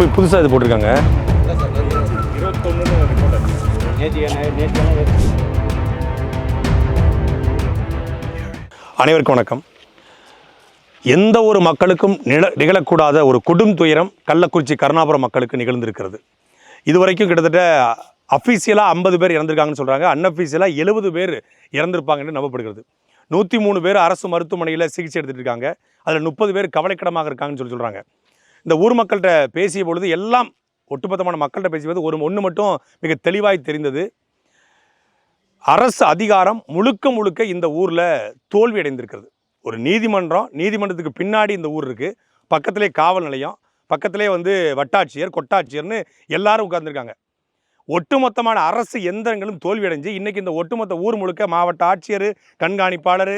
இப்போ புதுசாக இது போட்டிருக்காங்க. அனைவருக்கும் வணக்கம். எந்த ஒரு மக்களுக்கும் நில நிகழக்கூடாத ஒரு கொடும் துயரம் கள்ளக்குறிச்சி கருணாபுரம் மக்களுக்கு நிகழ்ந்திருக்கிறது. இதுவரைக்கும் கிட்டத்தட்ட அஃபீஷியலாக ஐம்பது பேர் இறந்துருக்காங்கன்னு சொல்கிறாங்க அன்அஃபீஷியலாக எழுபது பேர் இறந்துருப்பாங்கன்னு நம்பப்படுகிறது. நூற்றி மூணு பேர் அரசு மருத்துவமனையில் சிகிச்சை எடுத்துகிட்டு இருக்காங்க. அதில் முப்பது பேர் கவலைக்கிடமாக இருக்காங்கன்னு சொல்லி சொல்கிறாங்க இந்த ஊர் மக்கள்கிட்ட பேசிய பொழுது எல்லாம் ஒட்டுமொத்தமான மக்கள்கிட்ட பேசியபோது ஒரு ஒன்று மட்டும் மிக தெளிவாய் தெரிந்தது. அரசு அதிகாரம் முழுக்க முழுக்க இந்த ஊரில் தோல்வி அடைந்திருக்கிறது ஒரு நீதிமன்றம் நீதிமன்றத்துக்கு பின்னாடி இந்த ஊர் இருக்குது பக்கத்திலே காவல் நிலையம் பக்கத்திலே வந்து வட்டாட்சியர் கொட்டாட்சியர்னு எல்லாரும் உட்காந்துருக்காங்க ஒட்டுமொத்தமான அரசு எந்திரங்களும் தோல்வியடைஞ்சு இன்றைக்கி இந்த ஒட்டுமொத்த ஊர் முழுக்க மாவட்ட ஆட்சியர் கண்காணிப்பாளர்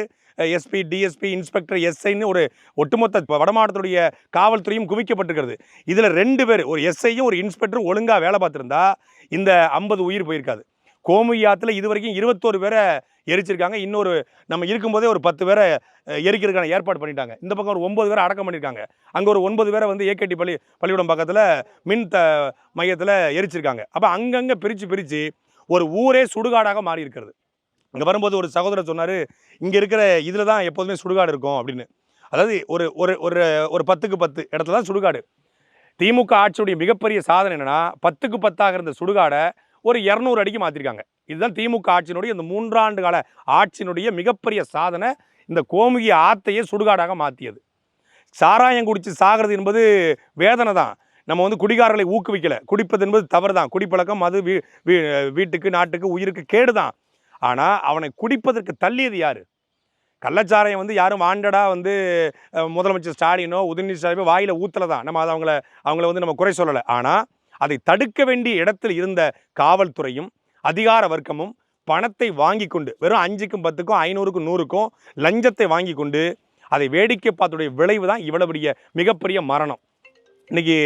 எஸ்பி டிஎஸ்பி இன்ஸ்பெக்டர் எஸ்ஐன்னு ஒரு ஒட்டுமொத்த வடமாவட்டத்துடைய காவல்துறையும் குவிக்கப்பட்டிருக்கிறது. இதில் ரெண்டு பேர் ஒரு எஸ்ஐயும் ஒரு இன்ஸ்பெக்டரும் ஒழுங்காக வேலை பார்த்துருந்தா இந்த ஐம்பது உயிர் போயிருக்காது. கோமுயாத்தில் இது வரைக்கும் இருபத்தோரு பேரை எரிச்சிருக்காங்க. இன்னொரு நம்ம இருக்கும்போதே ஒரு பத்து பேரை எரிக்கிறதுக்கான ஏற்பாடு பண்ணிட்டாங்க. இந்த பக்கம் ஒரு ஒன்பது பேரை அடக்கம் பண்ணியிருக்காங்க அங்கே ஒரு ஒன்பது பேரை வந்து ஏகேடி பள்ளி பள்ளிக்கூடம் பக்கத்தில் மின் த மையத்தில் எரிச்சிருக்காங்க. அப்போ அங்கங்கே பிரித்து பிரித்து ஒரு ஊரே சுடுகாடாக மாறி இருக்கிறது இங்கே வரும்போது ஒரு சகோதரர் சொன்னார் இங்கே இருக்கிற இதில் தான் எப்போதுமே சுடுகாடு இருக்கும் அப்படின்னு. அதாவது ஒரு ஒரு ஒரு ஒரு பத்துக்கு பத்து இடத்துல தான் சுடுகாடு. திமுக ஆட்சியுடைய மிகப்பெரிய சாதனை என்னென்னா பத்துக்கு பத்தாக இருந்த சுடுகாடை ஒரு இரநூறு அடிக்கு மாற்றிருக்காங்க இதுதான் திமுக ஆட்சியினுடைய இந்த மூன்றாண்டு கால ஆட்சியினுடைய மிகப்பெரிய சாதனை. இந்த கோமுகி ஆத்தையே சுடுகாடாக மாற்றியது சாராயம் குடித்து சாகிறது என்பது வேதனை தான். நம்ம வந்து குடிகாரர்களை ஊக்குவிக்கலை. குடிப்பது என்பது தவறு தான். குடிப்பழக்கம் அது வீ வீட்டுக்கு நாட்டுக்கு உயிருக்கு கேடு தான். ஆனால் அவனை குடிப்பதற்கு தள்ளியது யார்? கள்ளச்சாராயம் வந்து யாரும் வாண்டடாக வந்து முதலமைச்சர் ஸ்டாலினோ உதயநிதி ஸ்டாலினோ வாயில் ஊற்றலை தான். நம்ம அதை அவங்கள அவங்கள வந்து நம்ம குறை சொல்லலை. ஆனால் அதை தடுக்க வேண்டிய இடத்தில் இருந்த காவல்துறையும் அதிகார வர்க்கமும் பணத்தை வாங்கி கொண்டு வெறும் அஞ்சுக்கும் பத்துக்கும் ஐநூறுக்கும் நூறுக்கும் லஞ்சத்தை வாங்கி கொண்டு அதை வேடிக்கை பார்த்துடைய விளைவு தான் இவ்வளவு பெரிய மிகப்பெரிய மரணம். இன்னைக்கு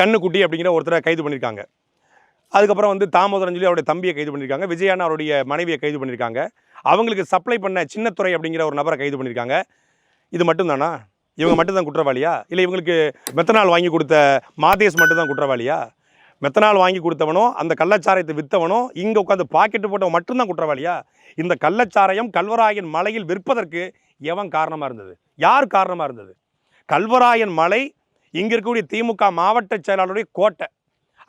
கண்ணுக்குட்டி அப்படிங்கிற ஒருத்தரை கைது பண்ணியிருக்காங்க அதுக்கப்புறம் வந்து தாமோதரன் சொல்லி அவருடைய தம்பியை கைது பண்ணியிருக்காங்க விஜயான அவருடைய மனைவியை கைது பண்ணியிருக்காங்க அவங்களுக்கு சப்ளை பண்ண சின்னத்துறை அப்படிங்கிற ஒரு நபரை கைது பண்ணியிருக்காங்க இது மட்டும்தானா இவங்க மட்டும்தான் குற்றவாளியா? இல்லை இவங்களுக்கு மெத்தனால் வாங்கி கொடுத்த மாதேஷ் மட்டும்தான் குற்றவாளியா? மெத்தனால் வாங்கி கொடுத்தவனோ அந்த கள்ளச்சாராயத்தை விற்றவனோ இங்கே உட்காந்து பாக்கெட்டு போட்டவன் மட்டும்தான் குற்றவாளியா? இந்த கள்ளச்சாராயம் கல்வராயன் மலையில் விற்பதற்கு எவன் காரணமாக இருந்தது? யார் காரணமாக இருந்தது? கல்வராயன் மலை இங்கே இருக்கக்கூடிய திமுக மாவட்ட செயலாளருடைய கோட்டை.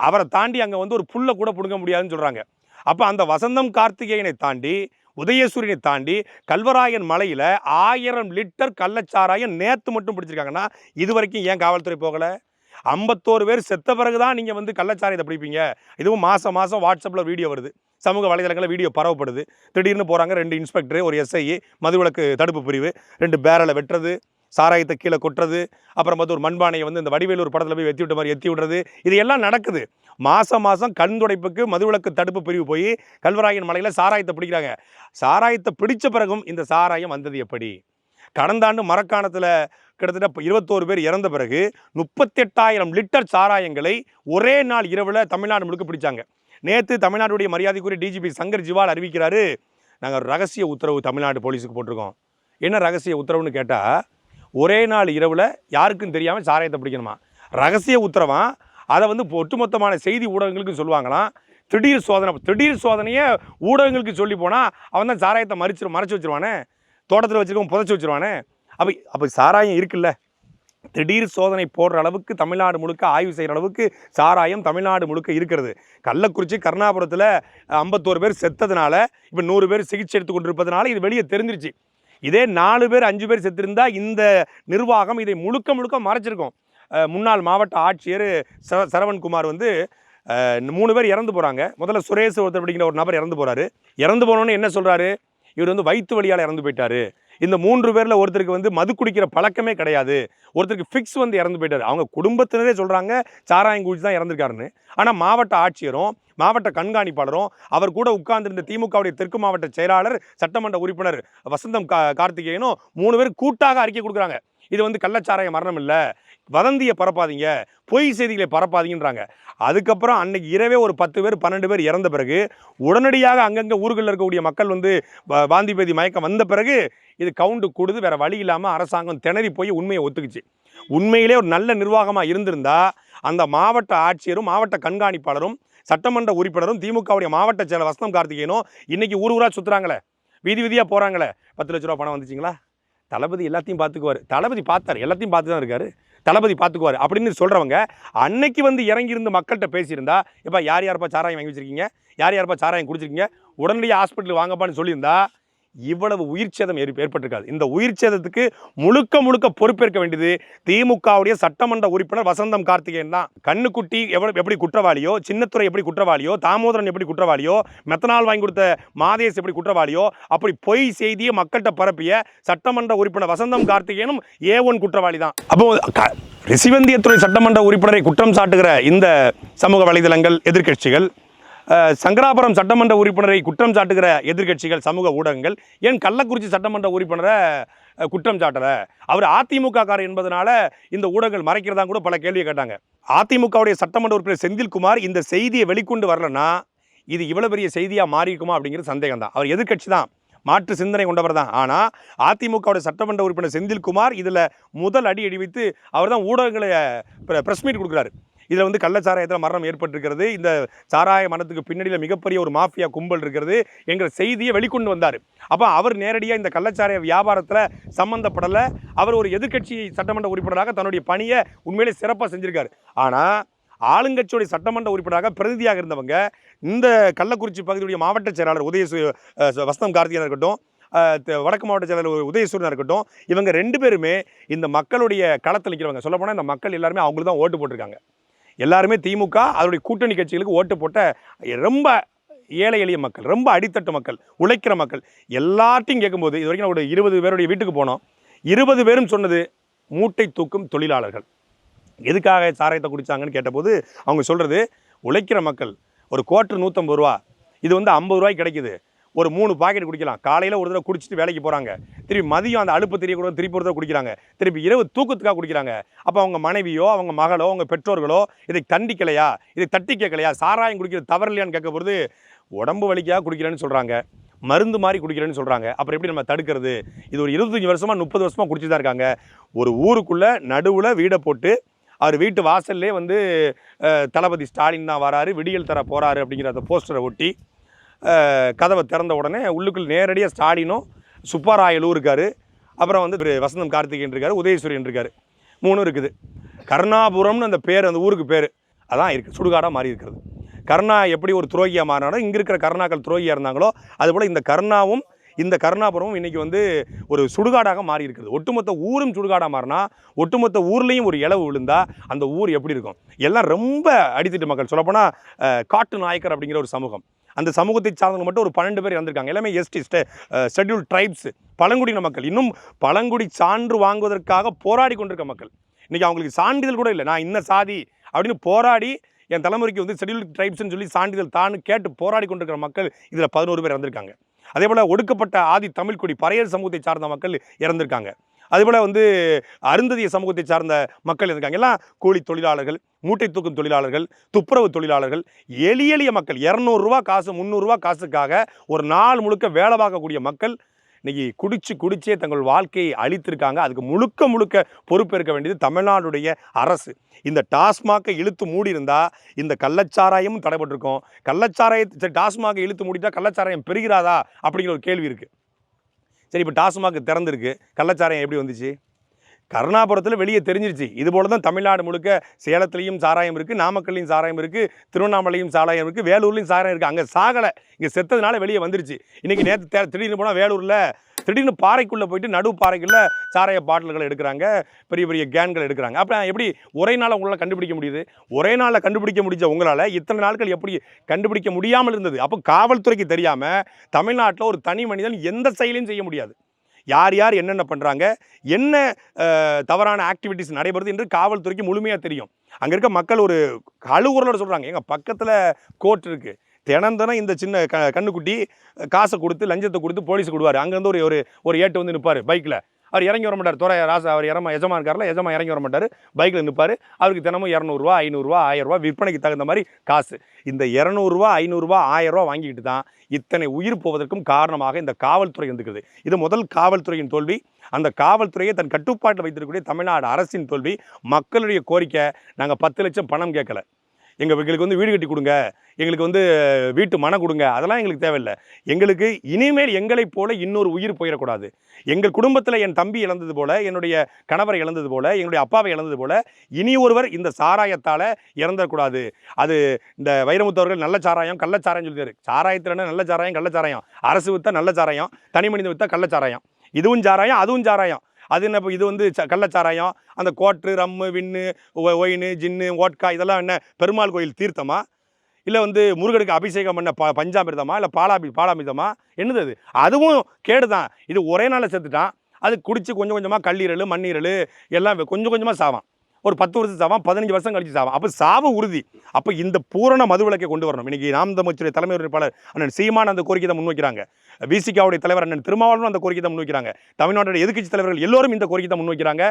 அவரை தாண்டி அங்கே வந்து ஒரு புல்லை கூட பிடுங்க முடியாதுன்னு சொல்கிறாங்க அப்போ அந்த வசந்தம் கார்த்திகேயனை தாண்டி உதயசூரியனை தாண்டி கல்வராயன் மலையில் ஆயிரம் லிட்டர் கள்ளச்சாராயம் நேற்று மட்டும் பிடிச்சிருக்காங்கன்னா இது வரைக்கும் ஏன் காவல்துறை போகலை? ஐம்பத்தோரு பேர் செத்த பிறகு தான் நீங்கள் வந்து கள்ளச்சாராயத்தை பிடிப்பீங்க. இதுவும் மாதம் மாதம் வாட்ஸ்அப்பில் வீடியோ வருது. சமூக வலைதளங்களில் வீடியோ பரவப்படுது. திடீர்னு போகிறாங்க ரெண்டு இன்ஸ்பெக்டர் ஒரு எஸ்ஐ மதுவிலக்கு தடுப்பு பிரிவு. ரெண்டு பேரலை வெட்டுறது சாராயத்தை கீழே கொட்டுறது. அப்புறம் பார்த்து ஒரு மண்பானையை வந்து இந்த வடிவேலூர் படத்தில் போய் எத்தி விட்ட மாதிரி எத்தி விடுறது. இது எல்லாம் நடக்குது. மாதம் மாதம் கண் துடைப்புக்கு மதுவிலக்கு தடுப்பு பிரிவு போய் கல்வராயன் மலையில் சாராயத்தை பிடிக்கிறாங்க. சாராயத்தை பிடித்த பிறகும் இந்த சாராயம் வந்தது எப்படி? கடந்த ஆண்டு மரக்காணத்தில் கிட்டத்தட்ட இருபத்தோரு பேர் இறந்த பிறகு முப்பத்தெட்டாயிரம் லிட்டர் சாராயங்களை ஒரே நாள் இரவில் தமிழ்நாடு முழுக்க பிடிச்சாங்க. நேற்று தமிழ்நாடுடைய மரியாதைக்குரிய டிஜிபி சங்கர் ஜிவால் அறிவிக்கிறாரு. நாங்கள் ரகசிய உத்தரவு தமிழ்நாடு போலீஸுக்கு போட்டிருக்கோம். என்ன ரகசிய உத்தரவுன்னு கேட்டால் ஒரே நாள் இரவில் யாருக்கும் தெரியாமல் சாராயத்தை பிடிக்கணுமா? ரகசிய உத்தரவா? அதை வந்து இப்போ ஒட்டுமொத்தமான செய்தி ஊடகங்களுக்கு சொல்லுவாங்களாம். திடீர் சோதனை திடீர் சோதனையை ஊடகங்களுக்கு சொல்லி போனால் அவன் தான் சாராயத்தை மறிச்சிரு மறைச்சி வச்சிருவானே. தோட்டத்தில் வச்சிருக்கவன் புதைச்சி வச்சிருவானே. அப்போ அப்போ சாராயம் இருக்குல்ல. திடீர் சோதனை போடுற அளவுக்கு தமிழ்நாடு முழுக்க ஆய்வு செய்கிற அளவுக்கு சாராயம் தமிழ்நாடு முழுக்க இருக்கிறது. கள்ளக்குறிச்சி கருணாபுரத்தில் ஐம்பத்தோரு பேர் செத்ததுனால இப்போ நூறு பேர் சிகிச்சை எடுத்து கொண்டிருப்பதனால இது வெளியே தெரிஞ்சிருச்சு. இதே நாலு பேர் அஞ்சு பேர் செத்திருந்தா இந்த நிர்வாகம் இதை முழுக்க முழுக்க மறைச்சிருக்கும். முன்னாள் மாவட்ட ஆட்சியர் சர சரவண்குமார் வந்து மூணு பேர் இறந்து போகிறாங்க முதல்ல சுரேஷ் ஒருத்தர் அப்படிங்கிற ஒரு நபர் இறந்து போகிறாரு இறந்து போனோன்னு என்ன சொல்கிறாரு இவர் வந்து வயிற்று வழியால் இறந்து போயிட்டாரு. இந்த மூன்று பேரில் ஒருத்தருக்கு வந்து மது குடிக்கிற பழக்கமே கிடையாது. ஒருத்தருக்கு ஃபிக்ஸ் வந்து இறந்து போயிட்டார். அவங்க குடும்பத்தினரே சொல்கிறாங்க சாராயம் குடிச்சு தான் இறந்துருக்காருன்னு. ஆனால் மாவட்ட ஆட்சியரும் மாவட்ட கண்காணிப்பாளரும் அவர் கூட உட்கார்ந்திருந்த திமுகவுடைய தெற்கு மாவட்ட செயலாளர் சட்டமன்ற உறுப்பினர் வசந்தம் கா கார்த்திகேயனும் மூணு பேர் கூட்டாக அறிக்கை கொடுக்குறாங்க. இது வந்து கள்ளச்சாராய மரணம் இல்லை. வதந்தியை பரப்பாதீங்க. பொய் செய்திகளை பரப்பாதீங்கன்றாங்க. அதுக்கப்புறம் அன்னைக்கு இரவே ஒரு பத்து பேர் பன்னெண்டு பேர் இறந்த பிறகு உடனடியாக அங்கங்கே ஊர்களில் இருக்கக்கூடிய மக்கள் வந்து வாந்தி பேதி மயக்கம் வந்த பிறகு இது கவுண்டு கொடுத்து வேறு வழி இல்லாமல் அரசாங்கம் திணறி போய் உண்மையை ஒத்துக்குச்சு. உண்மையிலே ஒரு நல்ல நிர்வாகமாக இருந்திருந்தா அந்த மாவட்ட ஆட்சியரும் மாவட்ட கண்காணிப்பாளரும் சட்டமன்ற உறுப்பினரும் திமுகவுடைய மாவட்ட செயலர் வசனம் கார்த்திகேயனும் இன்றைக்கி ஊர் ஊராக சுற்றுறாங்களே வீதி வீதியாக போகிறாங்களே பத்து லட்ச ரூபா பணம் வந்துச்சிங்களா? தளபதி எல்லாத்தையும் பார்த்துக்குவார் தளபதி பார்த்தார். எல்லாத்தையும் பார்த்து தான் இருக்காரு. தளபதி பார்த்துக்குவார் அப்படின்னு சொல்கிறவங்க அன்னைக்கு வந்து இறங்கி இருந்து மக்கள்கிட்ட பேசியிருந்தா இப்போ யார் யாருப்பா சாராயம் வாங்கி வச்சிருக்கீங்க? யார் யாருப்பா சாராயம் குடிச்சிருக்கீங்க? உடனடியாக ஹாஸ்பிட்டலுக்கு வாங்கப்பான்னு சொல்லியிருந்தா இவ்வளவு உயிர் சேதம் ஏற்பட்டிருக்காது. இந்த உயிர் சேதத்துக்கு முழுக்க முழுக்க பொறுப்பேற்க வேண்டியது திமுகவுடைய சட்டமன்ற உறுப்பினர் வசந்தம் கார்த்திகேயன் தான். கண்ணுக்குட்டி எவ்வளவு எப்படி குற்றவாளியோ சின்னத்துறை எப்படி குற்றவாளியோ தாமோதரன் எப்படி குற்றவாளியோ மெத்தனால் வாங்கி கொடுத்த மாதேஸ் எப்படி குற்றவாளியோ அப்படி பொய் செய்தியை மக்கள்கிட்ட பரப்பிய சட்டமன்ற உறுப்பினர் வசந்தம் கார்த்திகேயனும் ஏ ஒன் குற்றவாளி தான். அப்போ ரிசிவந்தியத்துறை சட்டமன்ற உறுப்பினரை குற்றம் சாட்டுகிற இந்த சமூக வலைதளங்கள் எதிர்க்கட்சிகள் சங்கராபுரம் சட்டமன்ற உறுப்பினரை குற்றம் சாட்டுகிற எதிர்க்கட்சிகள் சமூக ஊடகங்கள் ஏன் கள்ளக்குறிச்சி சட்டமன்ற உறுப்பினரை குற்றம் சாட்டலை? அவர் அதிமுக காரர் என்பதனால இந்த ஊடகங்கள் மறைக்கிறதா கூட பல கேள்வியை கேட்டாங்க. அதிமுகவுடைய சட்டமன்ற உறுப்பினர் செந்தில்குமார் இந்த செய்தியை வெளிக்கொண்டு வரலன்னா இது இவ்வளவு பெரிய செய்தியாக மாறி இருக்குமா அப்படிங்கிறது சந்தேகம் தான் அவர் எதிர்க்கட்சி தான். மாற்று சிந்தனை கொண்டவர் தான். ஆனால் அதிமுகவுடைய சட்டமன்ற உறுப்பினர் செந்தில்குமார் இதில் முதல் அடி அடி வைத்து அவர் தான் ஊடகங்களை ப்ரெஸ் மீட் கொடுக்குறாரு. இதில் வந்து கள்ளச்சாராயத்தில் மரணம் ஏற்பட்டிருக்கிறது. இந்த சாராய மரணத்துக்கு பின்னணியில் மிகப்பெரிய ஒரு மாஃபியா கும்பல் இருக்கிறது. என்கிற செய்தியை வெளிக்கொண்டு வந்தார். அப்போ அவர் நேரடியாக இந்த கள்ளச்சாராய வியாபாரத்தில் சம்மந்தப்படலை அவர் ஒரு எதிர்க்கட்சி சட்டமன்ற உறுப்பினராக தன்னுடைய பணியை உண்மையிலே சிறப்பாக செஞ்சுருக்காரு. ஆனால் ஆளுங்கட்சியுடைய சட்டமன்ற உறுப்பினராக பிரதிநிதியாக இருந்தவங்க இந்த கள்ளக்குறிச்சி பகுதியுடைய மாவட்ட செயலாளர் உதய வசந்தம் கார்த்திகனாக இருக்கட்டும் வடக்கு மாவட்ட செயலாளர் உதயசூரனாக இருக்கட்டும் இவங்க ரெண்டு பேருமே இந்த மக்களுடைய களத்தில் நிற்கிறவங்க. சொல்லப்போனால் இந்த மக்கள் எல்லாருமே அவங்களுக்கு தான் ஓட்டு போட்டிருக்காங்க. எல்லாருமே திமுக அதனுடைய கூட்டணி கட்சிகளுக்கு ஓட்டு போட்ட ரொம்ப ஏழை எளிய மக்கள் ரொம்ப அடித்தட்டு மக்கள் உழைக்கிற மக்கள் எல்லாத்தையும் கேட்கும்போது இது வரைக்கும் நான் ஒரு இருபது பேருடைய வீட்டுக்கு போனோம். இருபது பேரும் சொன்னது மூட்டை தூக்கும் தொழிலாளர்கள். எதுக்காக சாராயத்தை குடித்தாங்கன்னு கேட்டபோது அவங்க சொல்கிறது உழைக்கிற மக்கள் ஒரு கோட்டு நூற்றம்பது ரூபா இது வந்து ஐம்பது ரூபாய்க்கு கிடைக்குது. ஒரு மூணு பாக்கெட் குடிக்கலாம். காலையில் ஒரு தடவை குடிச்சிட்டு வேலைக்கு போகிறாங்க திருப்பி மதியம் அந்த அலுப்பு கூட திருப்பி ஒரு தடவை குடிக்கிறாங்க. திருப்பி இரவு தூக்கத்துக்காக குடிக்கிறாங்க. அப்போ அவங்க மனைவியோ அவங்க மகளோ அவங்க பெற்றோர்களோ இதை தண்டிக்கலையா? இதை தட்டி கேட்கலையா? சாராயம் குடிக்கிறது தவறு இல்லையான்னு கேட்க பொழுது உடம்பு வலிக்காக குடிக்கிறேன்னு சொல்கிறாங்க மருந்து மாதிரி குடிக்கிறேன்னு சொல்கிறாங்க அப்புறம் எப்படி நம்ம தடுக்கிறது? இது ஒரு இருபத்தஞ்சி வருஷமாக முப்பது வருஷமாக குடிச்சு தான் இருக்காங்க. ஒரு ஊருக்குள்ளே நடுவில் வீடை போட்டு அவர் வீட்டு வாசல்லே வந்து தளபதி ஸ்டாலின் தான் வராரு விடியல் தர போகிறாரு அப்படிங்கிற அந்த போஸ்டரை ஒட்டி கதவை திறந்த உடனே உள்ளுக்குள் நேரடியாக ஸ்டாலினும் சுப்பாராயலும் இருக்கார். அப்புறம் வந்து வசந்தம் கார்த்திகேயன் இருக்கார் உதயசூரியன் இருக்கார். மூணும் இருக்குது. கருணாபுரம்னு அந்த பேர் அந்த ஊருக்கு பேர் அதான் இருக்குது சுடுகாடாக மாறி இருக்கிறது. கருணா எப்படி ஒரு துரோகியாக மாறினாலும் இங்கே இருக்கிற கருணாக்கள் துரோகியாக இருந்தாங்களோ அதுபோல் இந்த கருணாவும் இந்த கருணாபுரமும் இன்றைக்கி வந்து ஒரு சுடுகாடாக மாறி இருக்குது. ஒட்டுமொத்த ஊரும் சுடுகாடாக மாறினா ஒட்டுமொத்த ஊர்லேயும் ஒரு இளவு விழுந்தா அந்த ஊர் எப்படி இருக்கும்? எல்லாம் ரொம்ப அடித்திட்டு மக்கள். சொல்லப்போனால் காட்டு நாயக்கர் அப்படிங்கிற ஒரு சமூகம். அந்த சமூகத்தை சார்ந்தவங்க மட்டும் ஒரு பன்னெண்டு பேர் இறந்துருக்காங்க. எல்லாமே எஸ்டி ஷெட்யூல் ட்ரைப்ஸ் பழங்குடியின மக்கள். இன்னும் பழங்குடி சான்று வாங்குவதற்காக போராடி கொண்டிருக்க மக்கள். இன்றைக்கி அவங்களுக்கு சான்றிதழ் கூட இல்லை. நான் இன்ன சாதி அப்படின்னு போராடி என் தலைமுறைக்கு வந்து ஷெட்யூல் ட்ரைப்ஸ்னு சொல்லி சான்றிதழ் தான் கேட்டு போராடி கொண்டிருக்கிற மக்கள் இதில் பதினோரு பேர் இறந்திருக்காங்க. அதே போல் ஒடுக்கப்பட்ட ஆதி தமிழ்குடி பறையர் சமூகத்தை சார்ந்த மக்கள் இறந்திருக்காங்க. அதுபோல் வந்து அருந்ததிய சமூகத்தை சார்ந்த மக்கள் இருக்காங்க. எல்லாம் கூலி தொழிலாளர்கள் மூட்டை தூக்கும் தொழிலாளர்கள் துப்புரவு தொழிலாளர்கள் எளிய எளிய மக்கள். இரநூறுவா காசு முந்நூறுரூவா காசுக்காக ஒரு நாள் முழுக்க வேலை பார்க்கக்கூடிய மக்கள் இன்றைக்கி குடிச்சு குடிச்சே தங்கள் வாழ்க்கையை அழித்திருக்காங்க. அதுக்கு முழுக்க முழுக்க பொறுப்பேற்க வேண்டியது தமிழ்நாடுடைய அரசு. இந்த டாஸ்மாகை இழுத்து மூடி இந்த கள்ளச்சாராயமும் தடைபட்டிருக்கும். கள்ளச்சாராயத்தை டாஸ்மாக இழுத்து மூடிட்டால் கள்ளச்சாராயம் பெருகிறாதா அப்படிங்கிற ஒரு கேள்வி இருக்குது சரி இப்போ டாஸ்மாக் திறந்துருக்கு. கள்ளச்சாராயம் எப்படி வந்துச்சு? கருணாபுரத்தில் வெளியே தெரிஞ்சிருச்சு. இது போல தான் தமிழ்நாடு முழுக்க சேலத்துலேயும் சாராயம் இருக்குது நாமக்கல்லையும் சாராயம் இருக்குது திருவண்ணாமலையும் சாராயம் இருக்குது வேலூர்லேயும் சாராயம் இருக்குது அங்கே சாகலை. இங்கே செத்ததுனால வெளியே வந்துருச்சு. இன்றைக்கி நேற்று தே திடீர்னு போனால் வேலூரில் திடீர்னு பாறைக்குள்ளே போயிட்டு நடு பாறைக்குள்ளே சாராய பாட்டில்கள் எடுக்கிறாங்க. பெரிய பெரிய கேன்கள் எடுக்கிறாங்க. அப்போ எப்படி ஒரே நாளில் உங்களால் கண்டுபிடிக்க முடியுது? ஒரே நாளில் கண்டுபிடிக்க முடிஞ்ச உங்களால் இத்தனை நாட்கள் எப்படி கண்டுபிடிக்க முடியாமல் இருந்தது? அப்போ காவல்துறைக்கு தெரியாமல் தமிழ்நாட்டில் ஒரு தனி மனிதன் எந்த செயலையும் செய்ய முடியாது. யார் யார் என்னென்ன பண்ணுறாங்க என்ன தவறான ஆக்டிவிட்டிஸ் நடைபெறுது என்று காவல்துறைக்கு முழுமையாக தெரியும். அங்கே இருக்க மக்கள் ஒரு அழுகுறலோட சொல்கிறாங்க எங்கள் பக்கத்தில் கோர்ட் இருக்குது தினந்தனம் இந்த சின்ன க கண்ணுக்குட்டி காசை கொடுத்து லஞ்சத்தை கொடுத்து போலீஸுக்கு விடுவார் அங்கேருந்து ஒரு ஒரு ஒரு ஏட்டு வந்து நிற்பார் பைக்கில் அவர் இறங்கி வர மாட்டார். துறை ராசா அவர் இறமா எஜமா இருக்கார்ல எஜமா இறங்கி வர மாட்டார். பைக்கில் நிற்பார் அவருக்கு தினமும் இரநூறுவா ஐநூறுரூவா ஆயிரரூவா விற்பனைக்கு தகுந்த மாதிரி காசு. இந்த இரநூறுவா ஐநூறுரூவா ஆயிரரூவா வாங்கிக்கிட்டு தான் இத்தனை உயிர் போவதற்கும் காரணமாக இந்த காவல்துறை வந்துக்குது. இது முதல் காவல்துறையின் தோல்வி. அந்த காவல்துறையை தன் கட்டுப்பாட்டில் வைத்திருக்கக்கூடிய தமிழ்நாடு அரசின் தோல்வி. மக்களுடைய கோரிக்கை நாங்கள் பத்து லட்சம் பணம் கேட்கல. எங்கள் எங்களுக்கு வந்து வீடு கட்டி கொடுங்க. எங்களுக்கு வந்து வீட்டு மனை கொடுங்க. அதெல்லாம் எங்களுக்கு தேவையில்லை. எங்களுக்கு இனிமேல் எங்களைப் போல இன்னொரு உயிர் போயிடக்கூடாது. எங்கள் குடும்பத்தில் என் தம்பி இழந்தது போல என்னுடைய கணவரை இழந்தது போல என்னுடைய அப்பாவை இழந்தது போல இனி ஒருவர் இந்த சாராயத்தால் இறந்துடக்கூடாது அது இந்த வைரமுத்தவர்கள் நல்ல சாராயம் கள்ளச்சாராயம் சொல்லிட்டாரு. சாராயத்தில் நல்ல சாராயம் கள்ளச்சாராயம் அரசு வித்தா நல்ல சாராயம் தனி மனித வித்தா கள்ளச்சாராயம் இதுவும் சாராயம் அதுவும் சாராயம். அது என்ன இப்போ இது வந்து ச கள்ளச்சாராயம் அந்த கோட்ரு ரம்மு வின்னு ஒ- ஒயின் ஜின்னு ஓட்கா இதெல்லாம் என்ன பெருமாள் கோயில் தீர்த்தமா? இல்லை வந்து முருகனுக்கு அபிஷேகம் பண்ண ப பஞ்சாமிர்தமா? இல்லை பாலாபி பாலாமிர்தமா? என்னது அது? அதுவும் கேடு தான். இது ஒரே நாளில் செத்துட்டான். அது குடிச்சு கொஞ்சம் கொஞ்சமாக கல்லீரல் மண்ணீரல் எல்லாம் கொஞ்சம் கொஞ்சமாக சாவான். ஒரு பத்து வருஷம் சாவான் பதினஞ்சு வருஷம் கழிச்சு சாவான். அப்போ சாவு உறுதி. அப்போ இந்த பூரண மதுவிலக்கை கொண்டு வரணும். இன்னைக்கு நாம் தமிழ்ச்சியுடைய தலைமை ஒருங்கிணைப்பாளர் அண்ணன் சீமான் அந்த கோரிக்கை தான் முன்வைக்கிறாங்க. விசிகாவுடைய தலைவர் அண்ணன் திருமாவளவன் அந்த கோரிக்கை தான் முன்வைக்கிறாங்க. தமிழ்நாட்டுடைய எதிர்க்கட்சி தலைவர்கள் எல்லோரும் இந்த கோரிக்கை தான் முன்வைக்கிறாங்க.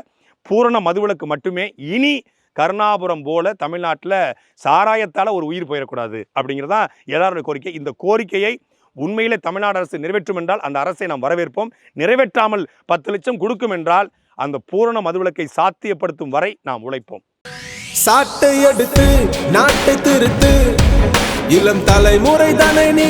பூரண மதுவிலக்கு மட்டுமே இனி கருணாபுரம் போல தமிழ்நாட்டில் சாராயத்தால் ஒரு உயிர் போயிடக்கூடாது அப்படிங்கிறதான் எல்லாருடைய கோரிக்கை. இந்த கோரிக்கையை உண்மையிலே தமிழ்நாடு அரசு நிறைவேற்றும் என்றால் அந்த அரசை நாம் வரவேற்போம். நிறைவேற்றாமல் பத்து லட்சம் கொடுக்கும் என்றால் அந்த பூரண மதுவிலக்கை சாத்தியப்படுத்தும் வரை நாம் உழைப்போம். சாட்டை எடுத்து நாட்டை திருத்து இளம் தலைமுறை தானே நீ